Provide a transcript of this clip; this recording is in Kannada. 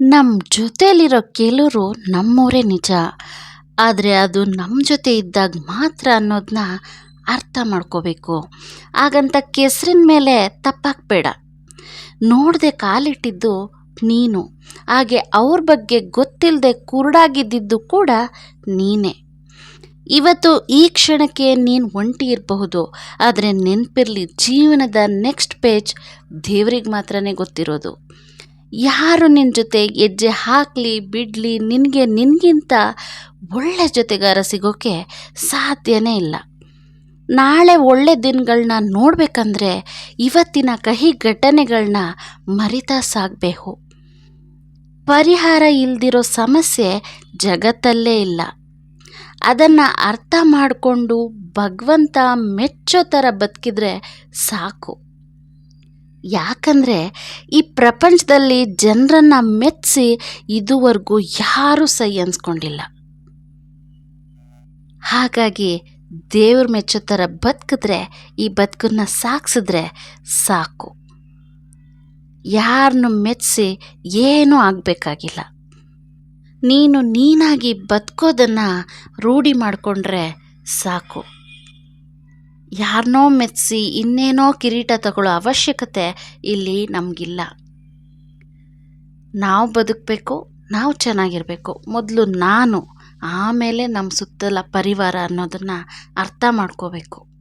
ನಮ್ಮ ಜೊತೆಯಲ್ಲಿರೋ ಕೆಲವರು ನಮ್ಮವರೇ ನಿಜ. ಆದರೆ ಅದು ನಮ್ಮ ಜೊತೆ ಇದ್ದಾಗ ಮಾತ್ರ ಅನ್ನೋದನ್ನ ಅರ್ಥ ಮಾಡ್ಕೋಬೇಕು. ಹಾಗಂತ ಕೆಸರಿನ ಮೇಲೆ ತಪ್ಪಾಕಬೇಡ ನೋಡದೆ ಕಾಲಿಟ್ಟಿದ್ದು ನೀನು. ಹಾಗೆ ಅವ್ರ ಬಗ್ಗೆ ಗೊತ್ತಿಲ್ಲದೆ ಕುರುಡಾಗಿದ್ದಿದ್ದು ಕೂಡ ನೀನೇ. ಇವತ್ತು ಈ ಕ್ಷಣಕ್ಕೆ ನೀನು ಒಂಟಿ ಇರಬಹುದು. ಆದರೆ ನೆನಪಿರಲಿ ಜೀವನದ ನೆಕ್ಸ್ಟ್ ಪೇಜ್ ದೇವ್ರಿಗೆ ಮಾತ್ರನೇ ಗೊತ್ತಿರೋದು. ಯಾರು ನಿನ್ನ ಜೊತೆ ಹೆಜ್ಜೆ ಹಾಕಲಿ, ಬಿಡಲಿ, ನಿನಗೆ, ನಿನಗಿಂತ ಒಳ್ಳೆ ಜೊತೆಗಾರ ಸಿಗೋಕ್ಕೆ ಸಾಧ್ಯನೇ ಇಲ್ಲ. ನಾಳೆ ಒಳ್ಳೆ ದಿನಗಳನ್ನ ನೋಡಬೇಕಂದ್ರೆ ಇವತ್ತಿನ ಕಹಿ ಘಟನೆಗಳನ್ನ ಮರಿತಾ ಸಾಗಬೇಕು ಪರಿಹಾರ ಇಲ್ದಿರೋ ಸಮಸ್ಯೆ ಜಗತ್ತಲ್ಲೇ ಇಲ್ಲ. ಅದನ್ನು ಅರ್ಥ ಮಾಡಿಕೊಂಡು ಭಗವಂತ ಮೆಚ್ಚೋ ಥರ ಬದುಕಿದ್ರೆ ಸಾಕು. ಯಾಕಂದರೆ ಈ ಪ್ರಪಂಚದಲ್ಲಿ ಜನರನ್ನು ಮೆಚ್ಚಿ ಇದುವರೆಗೂ ಯಾರೂ ಸೈ ಅನ್ಸ್ಕೊಂಡಿಲ್ಲ. ಹಾಗಾಗಿ ದೇವ್ರ ಮೆಚ್ಚೋ ಥರ ಬದುಕಿದ್ರೆ, ಈ ಬದುಕನ್ನ ಸಾಕ್ಸಿದ್ರೆ ಸಾಕು. ಯಾರನ್ನು ಮೆಚ್ಚಿಸಿ ಏನೂ ಆಗಬೇಕಾಗಿಲ್ಲ. ನೀನು ನೀನಾಗಿ ಬದುಕೋದನ್ನು ರೂಢಿ ಮಾಡಿಕೊಂಡ್ರೆ ಸಾಕು. ಯಾರನ್ನೋ ಮೆಚ್ಚಿಸಿ ಇನ್ನೇನೋ ಕಿರೀಟ ತಗೊಳ್ಳೋ ಅವಶ್ಯಕತೆ ಇಲ್ಲಿ ನಮಗಿಲ್ಲ. ನಾವು ಬದುಕಬೇಕು, ನಾವು ಚೆನ್ನಾಗಿರಬೇಕು. ಮೊದಲು ನಾನು, ಆಮೇಲೆ ನಮ್ಮ ಸುತ್ತಲ ಪರಿವಾರ ಅನ್ನೋದನ್ನು ಅರ್ಥ ಮಾಡ್ಕೋಬೇಕು.